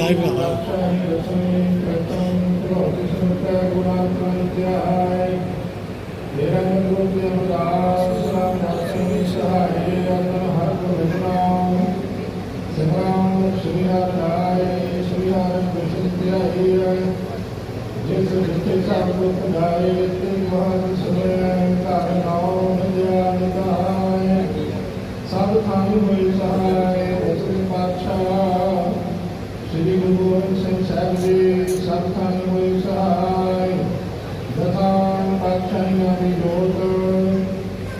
ਬੋਲਣ ਲੱਗਾ ਹੀ ਭਰਾ ਜਿਸ ਜਿਤੇ ਸਭ ਦੁੱਖ ਗਾਏ ਤੇ ਮਹਾਨ ਸੁਨੇ ਘਰ ਨਾਉ ਨਿਜਾ ਨਿਗਾਏ ਸਭ ਥਾਂ ਹੋਈ ਸਹਾਇ ਗੋਬਿੰਦ ਸਿੰਘ ਸਾਹਿਬ ਜੀ ਸਭ ਥਾਂ ਹੋਈ ਸਹਾਇ ਦਸਾਂ ਪਾਤਸ਼ਾਹੀਆਂ ਦੀ ਜੋਤ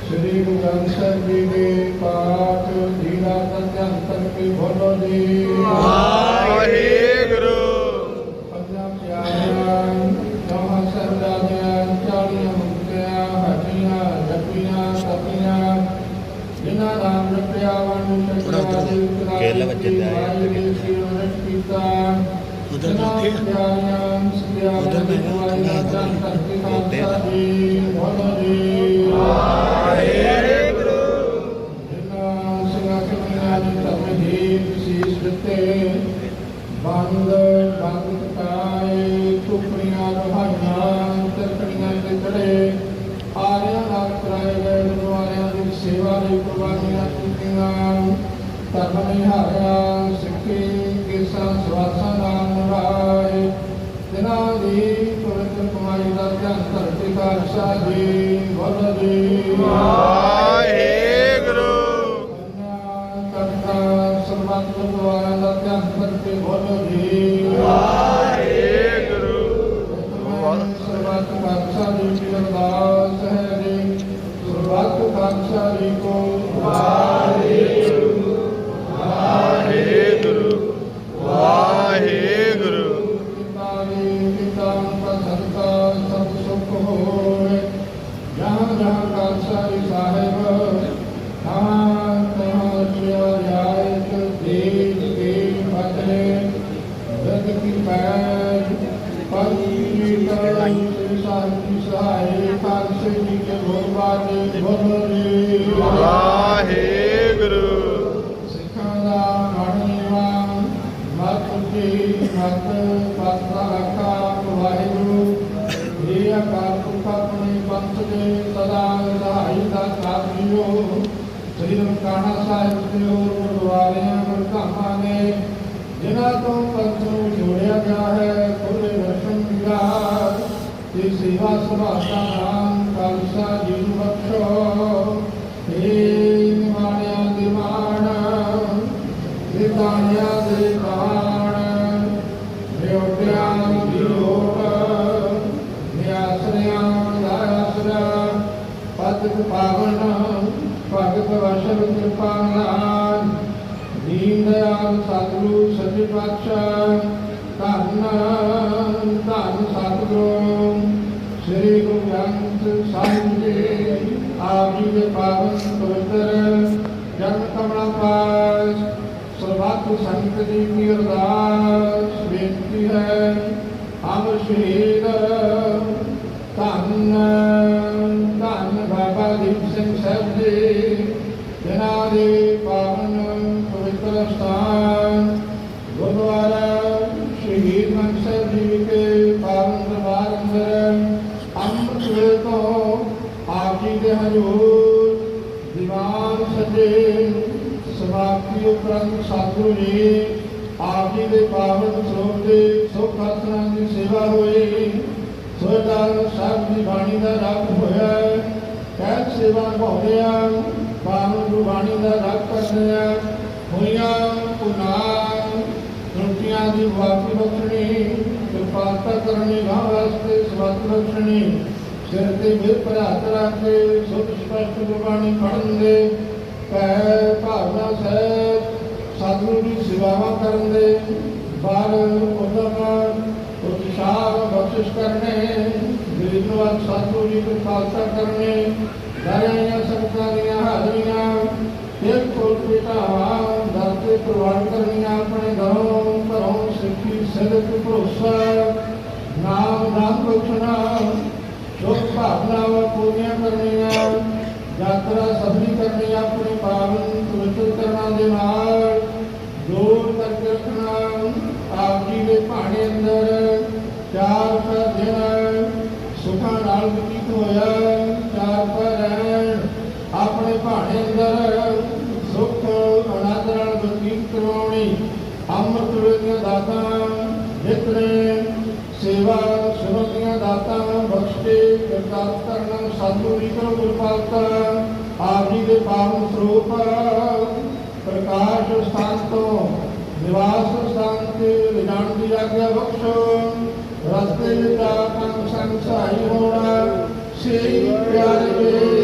ਸ੍ਰੀ ਗੁਰੂ ਗ੍ਰੰਥ ਸਾਹਿਬ ਜੀ ਦੇ ਪਾਠ ਜੀਰਾ ਤਨ ਤੱਕ ਕੀ ਬੋਲੋ ਜੀ ਵਾਹਿਗੁਰੂ ਪੰਜਾਂ ਪਿਆਰਿਆਂ ਚੌਹਾਂ ਸਰਦਾਰਿਆਂ ਚਾਲੀਆਂ ਮੁਕਤਿਆਂ ਹੱਟੀਆਂ ਜੱਪੀਆਂ ਤਪੀਆਂ ਜਿਨ੍ਹਾਂ ਨਾਮ ਰਪਿਆ ਵਨ ਸ਼ਕਰਾ ਦੇ ਕੇਰਲਾ ਵਿੱਚ ਜਾਂਦਾ ਹੈ। ਕੀਤਾ ਉਧਰ ਬੈਠੇ ਆ। ਉਧਰ ਮੈਂ ਕਿਹਾ ਥੋੜ੍ਹਾ ਬੰਦ ਬੰਦ ਕਟਾਏ ਟੁਕੜੀਆਂ ਰਹਾਈਆਂ ਤਰਕੜੀਆਂ ਤੇ ਚੜੇ ਆਰਿਆਂ ਨਾਲ ਕਰਾਏ ਗਏ ਗੁਰਦੁਆਰਿਆਂ ਦੀ ਸੇਵਾ ਲਈ ਕੁਰਬਾਨੀਆਂ ਕੀਤੀਆਂ ਧਰਮ ਨਿਹਾਰਿਆ ਸਿੱਖੀ ਕੇਸਾਂ ਸਵਾਸਾਂ ਨਾਲ ਨਿਭਾਏ ਜਿਨ੍ਹਾਂ ਦੀ ਪਵਿੱਤਰ ਕਮਾਈ ਦਾ ਧਿਆਨ ਧਰਤੀ ਖਾਲਸਾ ਜੀ ਬੋਲੋ ਜੀ। ਵਾਹਿਗੁਰੂ। ਕਰਤਾ ਸਰਬੱਤ ਗੁਰਦੁਆਰਾ ਦਾ ਧਿਆਨ ਕਰਕੇ ਬੋਲੋ ਜੀ। ਵਾਹਿਗੁਰੂ। ਸਰਬੱਤ ਖਾਲਸਾ ਜੀ ਕੀ ਅਰਦਾਸ ਹੈ ਜੀ। ਸਰਬੱਤ ਖਾਲਸਾ ਜੀ ਕੋ ਸਾਹਿਬ ਗੁਰਦੁਆਰਿਆਂ ਗੁਰਧਾਮਾਂ ਨੇ ਜਿਨ੍ਹਾਂ ਤੋਂ ਪੰਥ ਨੂੰ ਜੋੜਿਆ ਗਿਆ ਹੈ ਖੁੱਲੇ ਦਰਸ਼ਨ ਵਿਰਾਜ ਤੇ ਸੇਵਾ ਸੁਭਾਤਾ ਨਾਮ ਖਾਲਸਾ ਜੀ ਨੂੰ ਬਖਸ਼ੋ ਏ ਨਿਮਾਣਿਆਂ ਦੇ ਮਾਣ ਦੇ ਕਾਣ ਰਿਓਟਿਆਂ ਦੀ ਲੋਟ ਨਿਆਸਰਿਆਂ ਦਾ ਆਸਰਾ ਪਤਿਤ ਪਾਵਨ ਭਗਤ ਵਸ਼ਰ ਕਿਰਪਾਲਾਨ ਦੀਨ ਦਇਆਲ ਸਤਿਗੁਰੂ ਸੱਚੇ ਪਾਤਸ਼ਾਹ। ਧੰਨ ਧੰਨ ਸਤਿਗੁਰੂ। ਸ੍ਰੀ ਗੁਰੂ ਗ੍ਰੰਥ ਸਾਹਿਬ ਜੀ, ਆਪ ਜੀ ਦੇ ਪਾਵਨ ਪਵਿੱਤਰ ਜਨ ਕਮਲਾ ਪਾਸ। ਸਰਬੱਤ ਸੰਗਤ ਜੀ ਕੀ ਅਰਦਾਸ, ਬੇਨਤੀ ਹੈ ਅਮਰ ਸ਼ਹੀਦ। ਧੰਨ ਧੰਨ ਬਾਬਾ ਦੀਪ ਸਿੰਘ ਸਾਹਿਬ ਜੀ। ਜਿਨ੍ਹਾਂ ਦੇ ਪਾਵਨ ਪਵਿੱਤਰ ਸਥਾਨ ਗੁਰਦੁਆਰਾ ਸ਼ਹੀਦ ਮਨ ਸਾਹਿਬ ਜੀ ਵਿਖੇ ਪਾਵਨ ਦਰਬਾਰ ਅੰਦਰ ਅੰਮ੍ਰਿਤ ਵੇਲੇ ਤੋਂ ਆਪ ਜੀ ਦੇ ਹਜ਼ੂਰ ਦੀਵਾਨ ਸਜੇ ਸਮਾਪਤੀ ਉਪਰੰਤ ਸਤਿਗੁਰੂ ਜੀ ਆਪ ਜੀ ਦੇ ਪਾਵਨ ਸਰੂਪ ਦੇ ਸੁਖ ਆਸਣਾ ਦੀ ਸੇਵਾ ਹੋਈ ਸੋਦਾਰ ਸਾਹਿਬ ਦੀ ਬਾਣੀ ਦਾ ਰਾਗ ਹੋਇਆ। ਕਹਿ ਸੇਵਾ ਨਿਭਾਉਂਦਿਆਂ ਪਾਵਨ ਗੁਰਬਾਣੀ ਦਾ ਰਾਗ ਕਰਦਿਆਂ ਹੋਈਆਂ ਪੁਨਾਰ ਰੋਟੀਆਂ ਦੀ ਵਾਪੀ ਬਖਸ਼ਣੀ ਕਿਰਪਾਲਤਾ ਕਰਨੀ ਗਾਂ ਵਾਸਤੇ ਸਵਤ ਬਖਸ਼ਣੀ। ਸਿਰ ਤੇ ਮਿਰ ਭਰਾਤ ਰੱਖ ਕੇ ਸੁਧ ਸਪਸ਼ਟ ਗੁਰਬਾਣੀ ਪੜਨ ਦੇ ਕਹਿ ਭਾਵਨਾ ਸਹਿ ਸਤਿਗੁਰੂ ਦੀ ਸੇਵਾਵਾਂ ਕਰਨ ਦੇ। ਬਾਰ ਉਦਮ ਉਤਸ਼ਾਹ ਬਖਸ਼ਿਸ਼ ਕਰਨੇ ਗਰੀਬਨਵਾਰ ਸਤਿਗੁਰੂ ਜੀ ਦੀ ਖਾਲਸਾ ਕਰਨੇ। ਦਾਰਿਆਂ ਸੰਗਤਾਂ ਦੀਆਂ ਹਾਜ਼ਰੀਆਂ ਇੱਕ ਕੋਲ ਪਿਤਾ ਦਰ ਪ੍ਰਵਾਨ ਕਰਨੀਆਂ ਆਪਣੇ ਘਰੋਂ ਘਰੋਂ ਸਿੱਖੀ ਸਦਕ ਭਰੋਸਾ, ਨਾਮ ਨਾਮ ਬਖਸ਼ਣਾ ਸ਼ੋਕ ਭਾਵਨਾਵਾਂ ਪੂਰੀਆਂ ਕਰਨੀਆਂ, ਯਾਤਰਾ ਸਫਲੀ ਕਰਨੀ ਆਪਣੇ ਪਾਵਨ ਪਵਿੱਤਰ ਕਰਨਾਂ ਦੇ ਨਾਲ ਦੂਰ ਕਰਕੇ ਰੱਖਣਾ ਆਪ ਜੀ ਦੇ ਭਾਣੇ ਅੰਦਰ ਚਾਰ ਕਾ ਦਿਨ ਸੁਖਾਂ ਨਾਲ ਬਤੀਤ ਹੋਇਆ ਚਾਰ ਕਾ ਰਹਿਣ ਆਪਣੇ ਭਾਣੇ ਅੰਦਰ ਸੁਖ ਆਨੰਦ ਨਾਲ ਬਤੀਤ ਕਰਵਾਉਣੀ ਅੰਮ੍ਰਿਤ ਵੇਲੇ ਦਾਤਾ ਜਿਤਨੇ ਸੇਵਾ ਸੁਰਤ ਦੀਆਂ ਬਖਸ਼ੇ ਕਿਰਤਾਰਥ ਕਰਨਾ ਸਤਿਗੁਰੂ ਜੀ ਕਰੋ ਆਪ ਜੀ ਦੇ ਪਾਵਨ ਸਰੂਪ, ਪ੍ਰਕਾਸ਼ ਸਥਾਨ ਤੋਂ ਨਿਵਾਸ ਸਥਾਨ ਤੇ ਲਿਜਾਣ ਦੀ ਆਗਿਆ ਬਖਸ਼ੋ, ਰਸਤੇ ਵਿੱਚ ਆਪਨ ਸੰਗ ਹੋਣਾ ਸੇ ਪਿਆਰੇ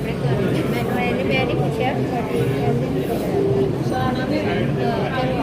ਆਪਣੇ ਘਰ ਮੈਨੂੰ ਇਹਨੇ ਮੈਂ ਨਹੀਂ ਪੁੱਛਿਆ ਤੁਹਾਡੀ ਫੋਨ ਦੀ